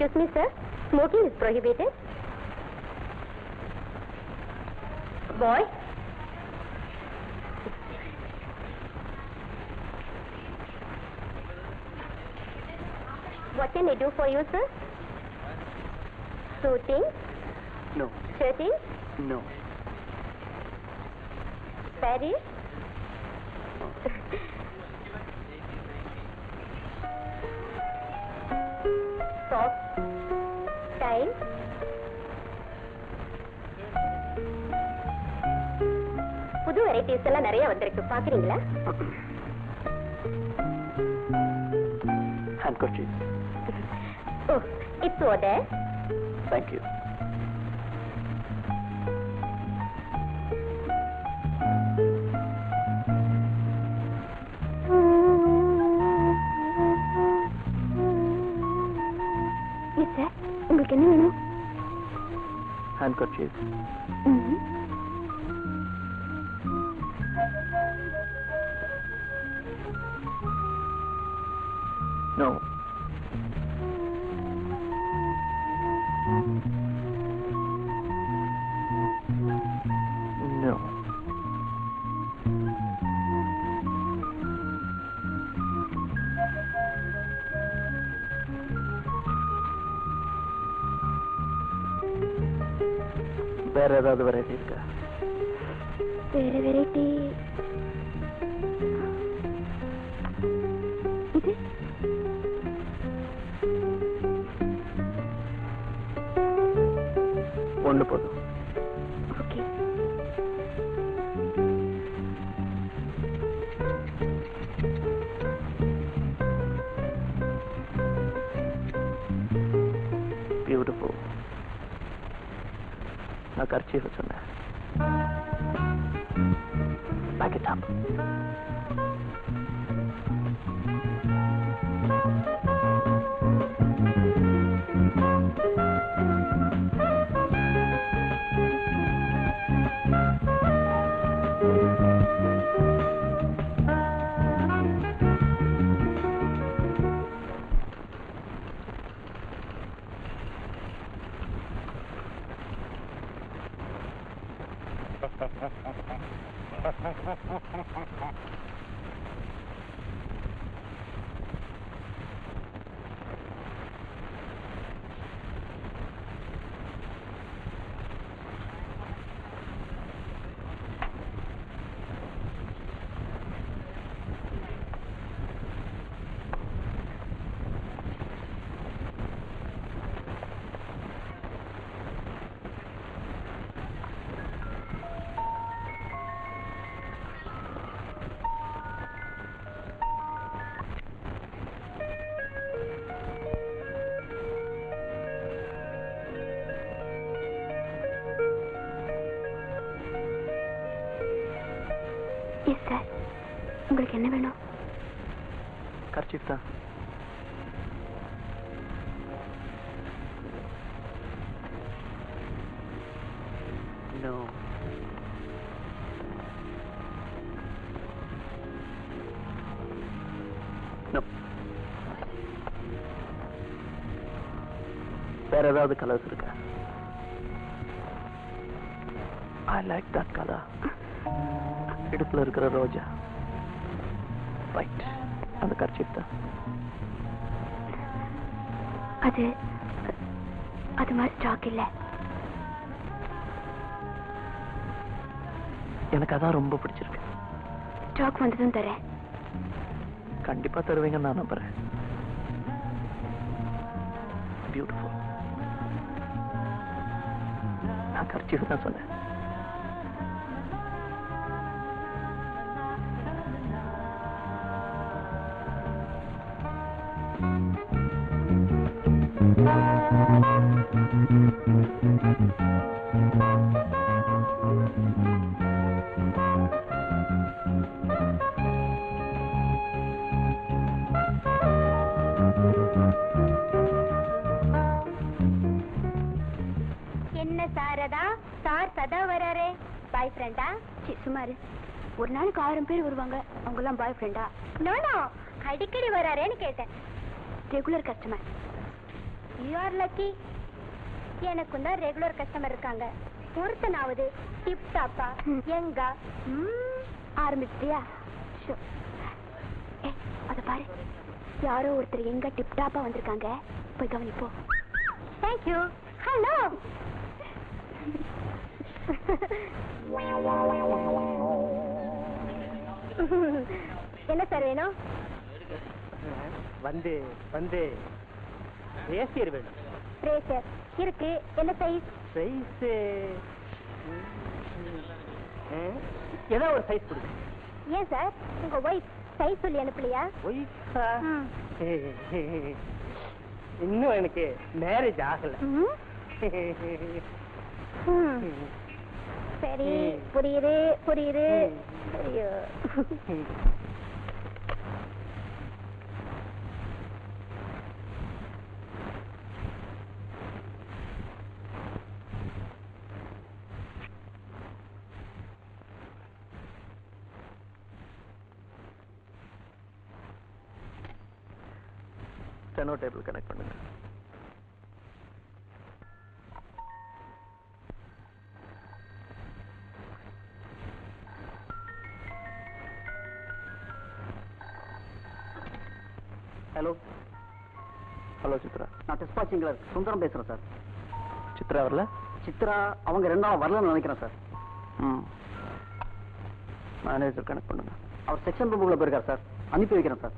Excuse me, sir. Smoking is prohibited. Boy. What can I do for you, sir? Shooting, No. shirting, No. Paris. Soft, time. புது varieties எல்லாம் நிறைய வந்திருக்கு. பாக்குறீங்களா handkerchief oh it's order thank you yes handkerchief வேற ஏதாவது variety இருக்கா வேற variety இது ஒன்று போதும் நான் கர்ச்சீஃப் சொன்னேன் Back it up. Yes sir உங்களுக்கு என்ன வேணும்? கர்ச்சீஃப் தான். நோ நோ வேற ஏதாவது கலர்ஸ் இருக்கு? இருக்கிற ரோஜா. ரைட் அந்த கர்ச்சீஃப் தான். அது அது மாதிரி ஸ்டாக் இல்ல. எனக்கு அதான் ரொம்ப பிடிச்சிருக்கு. ஸ்டாக் வந்ததும் தரேன். கண்டிப்பா தருவீங்கன்னு நான் நம்புறேன். பியூட்டிஃபுல் நான் கர்ச்சீஃப் தான் சொன்னேன். ஆயிரம் பேர் வருவாங்க. அவங்க எல்லாம் பாய் ஃப்ரெண்டா நோ அடிக்கடி வராரேன்னு கேட்டேன். Regular customer you are lucky எனக்கும் தான் ரெகுலர் கஸ்டமர் இருக்காங்க. ஒருத்தனாவது டிப் டாப்பா எங்க ம், ஆரம்பிச்சிட்டியா? ஷோ. ஏ அதை பாரு. யாரோ ஒருத்தர் எங்க டிப்டாப்பா வந்திருக்காங்க. போய் கவனிப்போ. Thank you. ஹலோ என்ன சார் வேணும்? வந்து வந்து. ஏசியர் வேணும். பிரேசர் இருக்கு. என்ன சைஸ் சைஸ் ஏதோ ஒரு சைஸ் கொடுங்க. ஏன் சார்? உங்க ஒய்ஃப் சைஸ் சொல்லி அனுப்பலையா? ஒய்ஃபா. இன்னும் எனக்கு மேரேஜ் ஆகல. சரி. புரியுது புரியுது. ஐயோ டேபிள் கனெக்ட் பண்ணுங்க டிஸ்பாச்சிங்கில் சுந்தரம் பேசுகிறேன் சார். சித்ரா வரல? சித்ரா அவங்க ரெண்டு நாள் வரலன்னு நினைக்கிறேன் சார். ம். மேனேஜர் கனெக்ட் பண்ணுங்க. அவர் செக்ஷன் ரூமுக்குள்ள போயிருக்கார் சார். அனுப்பி வைக்கிறேன் சார்.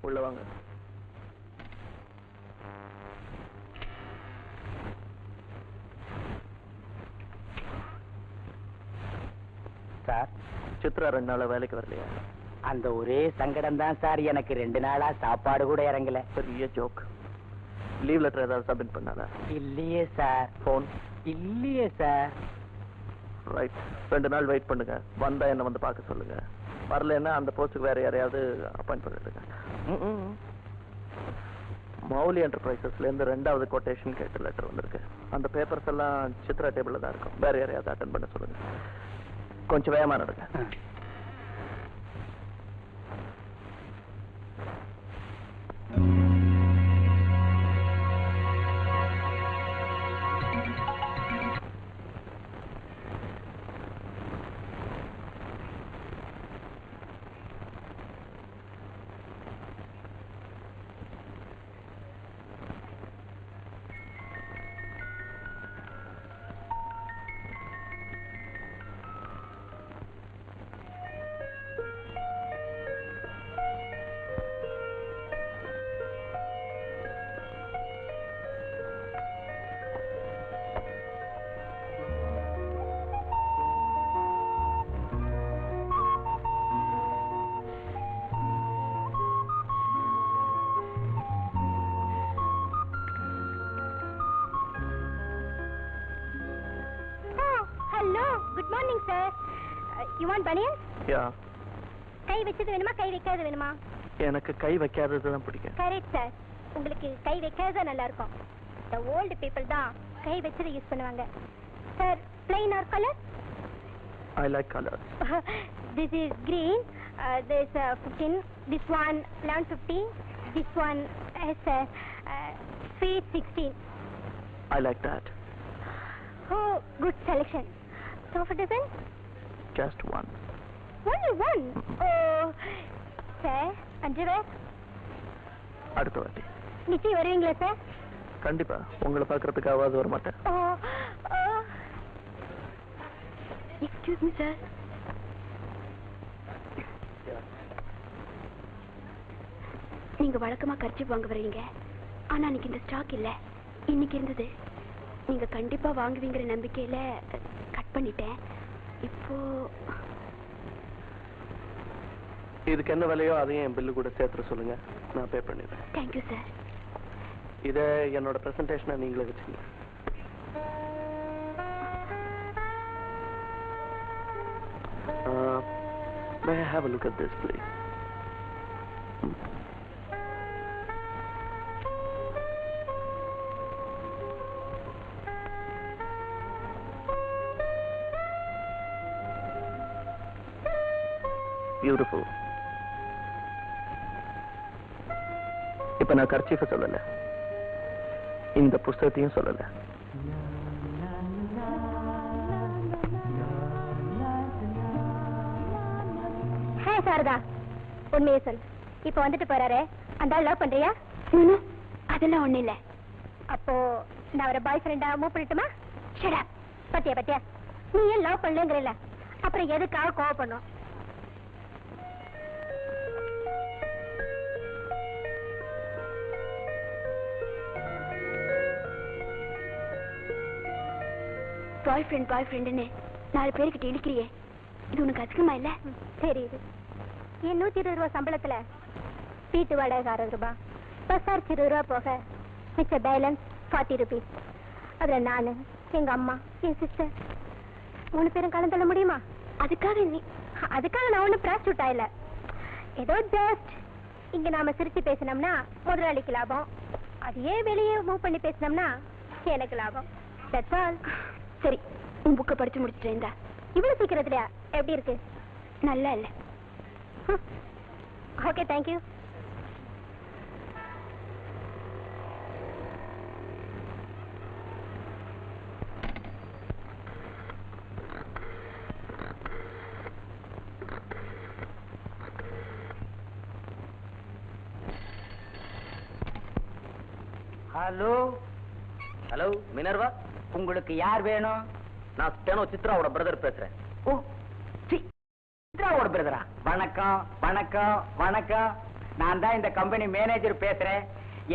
உள்ள வாங்க. சார் சித்ரா ரெண்டு நாளா வேலைக்கு வரலையா? அந்த ஒரே சங்கடம் தான் சார். எனக்கு ரெண்டு நாளா சாப்பாடு கூட இறங்கல. பெரிய ஜோக். லீவ் லெட்டர் ஏதாவது சப்மிட் பண்ணாதா இல்லையே சார். ஃபோன் இல்லையே சார். ரைட் ரெண்டு நாள் வெயிட் பண்ணுங்க. வந்தா என்ன வந்து பார்க்க சொல்லுங்க. வரலன்னா அந்த போஸ்ட்டுக்கு வேற யாரையாவது அப்பாயிண்ட் பண்ணிடுங்க. மௌலி என்டர்பிரைசஸ்ல இருந்து ரெண்டாவது கொட்டேஷன் கேட்ட லெட்டர் வந்திருக்கு. அந்த பேப்பர்ஸ் எல்லாம் சித்ரா டேபிள்ல தான் இருக்கும். வேற யாரையாவது அட்டன் பண்ண சொல்லுங்க. கொஞ்சம் வேகமா நடங்க. சார் யூ வாண்ட் பனியன் யா கை வச்சது வேணுமா? கை வைக்காத வேணுமா? எனக்கு கை வைக்காதது தான் பிடிக்கும். கரெக்ட் சார் உங்களுக்கு கை வைக்காத நல்லா இருக்கும் இந்த ஓல்டு பீப்புள் தான் கை வச்சதை யூஸ் பண்ணுவாங்க. Sir plain or colour I like colour this is green. Uh, this uh, 15 this one 1150 this one is uh, uh, sweet 16 I like that oh good selection. Sofa dozen just one only one oh. Sir underwear அடுத்த வாட்டி. நிச்சயம் வருவீங்களா sir கண்டிப்பா. உங்களை பார்க்கறதுக்காவது வர மாட்டேன் excuse me sir நீங்க வழக்கமா கர்ச்சிப் வாங்க வருவீங்க ஆனா அன்னைக்கு இந்த ஸ்டாக் இல்ல. இன்னைக்கு இருந்தது. நீங்க கண்டிப்பா வாங்குவீங்கிற நம்பிக்கையில பண்ணிட்டேன். இப்போ இதுக்கு என்ன விலையோ அதையும் என் பில்லு கூட சேர்த்துற சொல்லுங்க. நான் பே பண்ணிடுறேன். தேங்க்யூ சார் இதை என்னோட பிரசன்டேஷனை நீங்களே வச்சுங்க Uh, may I have a look at this, please? Beautiful இப்ப நான் கர்ச்சீஃப சொல்லல. இந்த புஸ்தகத்தையும் சொல்லல. ஹே சாரதா. உண்மையை சொல். இப்போ வந்துட்டு போறாரே. அந்த லவ் பண்றியா? அதெல்லாம் ஒண்ணும் இல்ல. அப்போ நான் அவரை பாய் ஃப்ரெண்டா மூவ் பண்ணட்டுமா? ஷடா பத்தியா பத்தியா? நீ ஏன் லவ் பண்ணலங்கிறல? அப்புறம் எதுக்காக கோவப்படணும்? பாய் ஃப்ரெண்ட் பாய் ஃப்ரெண்டுன்னு நாலு பேர்கிட்ட இழுக்கிறியே. இது உனக்கு அசிங்கமா இல்ல? ம், தெரியுது. என் நூத்தி இருபது ரூபா சம்பளத்துல? வீட்டு வாடகை அறுபது ரூபாய் பஸ் சார்ஜ் இருபது ரூபா போக மிச்ச பேலன்ஸ் ஃபார்ட்டி ருபீஸ் அதுல நானு எங்க அம்மா என் சிஸ்டர் மூணு பேரும் கலந்து தள்ள முடியுமா? அதுக்காக நீ அதுக்காக நான் ஒன்றும் ப்ராஸ்டியூட் ஆகல ஏதோ ஜஸ்ட் இங்க நாம சிரிச்சு பேசினோம்னா முதலாளிக்கு லாபம். அதையே வெளியே மூவ் பண்ணி பேசினோம்னா எனக்கு லாபம். தட்ஸ் ஆல் சரி உன் புக்கை படிச்சு முடிச்சிட்டேன் இந்தா. இவ்வளவு சீக்கிரத்துலயா? எப்படி இருக்கு? நல்லா இல்ல. Okay thank you hello hello Minerva உங்களுக்கு யார் வேணும்? நான் ஸ்டெனோ சித்ராவோட பிரதர் பேசுறேன். ஓ சித்ராவோட பிரதரா வணக்கம் வணக்கம் வணக்கம். நான் தான் இந்த கம்பெனி மேனேஜர் பேசுறேன்.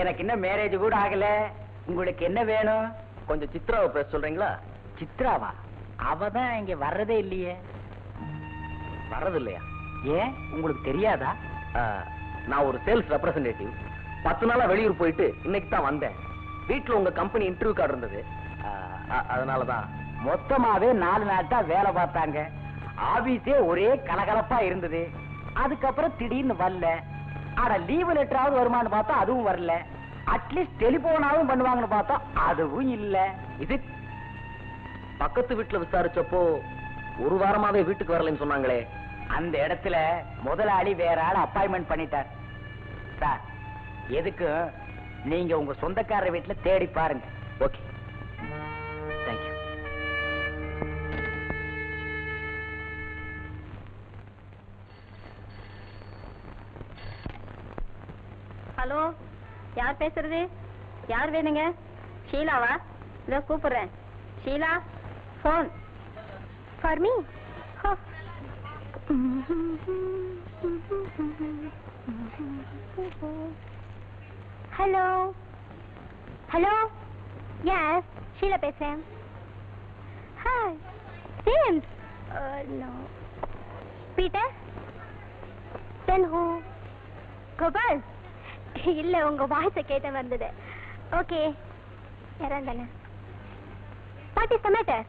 எனக்கு இன்னும் மேரேஜ் கூட ஆகல. உங்களுக்கு என்ன வேணும்? கொஞ்சம் சித்ராவை பேச சொல்றீங்களா? சித்ராவா? அவ தான் இங்க வர்றதே இல்லையே. வர்றது இல்லையா ஏன்? உங்களுக்கு தெரியாதா? நான் ஒரு சேல்ஸ் ரெப்ரசன்டேட்டிவ் பத்து நாளா வெளியூர் போயிட்டு இன்னைக்கு தான் வந்தேன். வீட்ல உங்க கம்பெனி இன்டர்வியூ கார்டு இருந்தது. அதனாலதான். மொத்தமாவே நாலு நாட்டா வேலை பார்த்தாங்க. ஆபீஸே ஒரே கலகலப்பா இருந்தது. அதுக்கப்புறம் திடீர்னு வரல. ஆனா லீவு லெட்டராவது வருமான்னு பார்த்தா அதுவும் வரல. அட்லீஸ்ட் டெலிபோனாவும் பண்ணுவாங்கன்னு பார்த்தா அதுவும் இல்ல. இது பக்கத்து வீட்டுல விசாரிச்சப்போ ஒரு வாரமாவே வீட்டுக்கு வரலைன்னு சொன்னாங்களே. அந்த இடத்துல முதலாளி வேற ஆள் அப்பாயின்மெண்ட் பண்ணிட்டார். சார் எதுக்கு நீங்க உங்க சொந்தக்காரர் வீட்டுல தேடி பாருங்க. ஓகே. ஹலோ யார் பேசுறது? யார் வேணுங்க? ஷீலாவா? இதோ கூப்பிடுறேன். Sheela phone for me hello. Hello. Yes Sheela பேசுறேன். Hi James no Peter then who Gopal இல்ல உங்க வாய்ஸ கேட்ட வந்தது. Okay இறந்தன what is the matter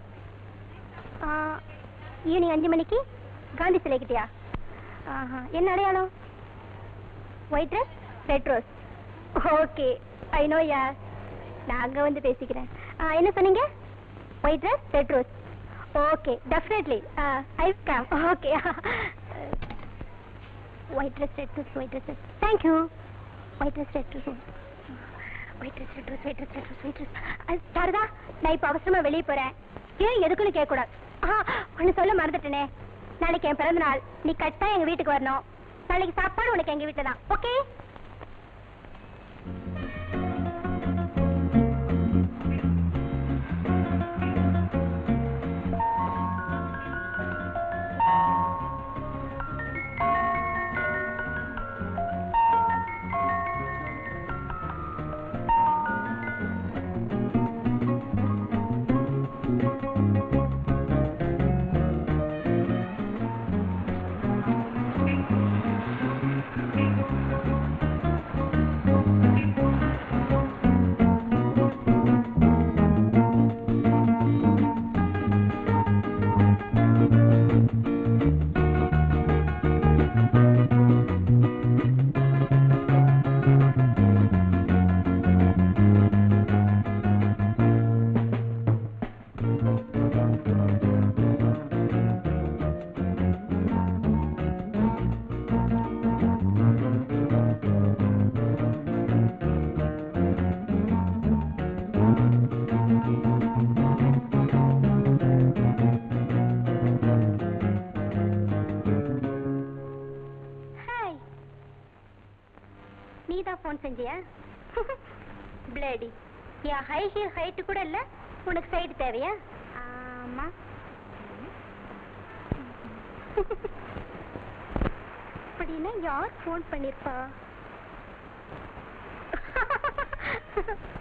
evening அஞ்சு மணிக்கு காந்தி சிலைக்கிட்டியா ஆஹா என்ன அடையாளம்? White dress red rose okay I know yeah நான் அங்கே வந்து பேசிக்கிறேன். ஆ, என்ன சொன்னீங்க? White dress red rose okay definitely I come okay white dress red rose white dress thank you white dress red rose white dress red rose white dress red rose white dress Sharada நான் இப்போ அவசரமா வெளியே போறேன். ஏன் எதுக்குன்னு கேட்கக்கூடாது. ஆ ஒன்று சொல்ல மறந்துட்டேனே. நாளைக்கு என் பிறந்த நாள் நீ கரெக்டாக எங்கள் வீட்டுக்கு வரணும். நாளைக்கு சாப்பாடு உனக்கு எங்கள் வீட்டில் தான் ஓகே பிளேடி. என் ஹை ஹீல் ஹைட் கூட இல்ல உனக்கு சைடு தேவையா? ஆமா. அப்படின்னா யார் ஃபோன் பண்ணிருப்பா?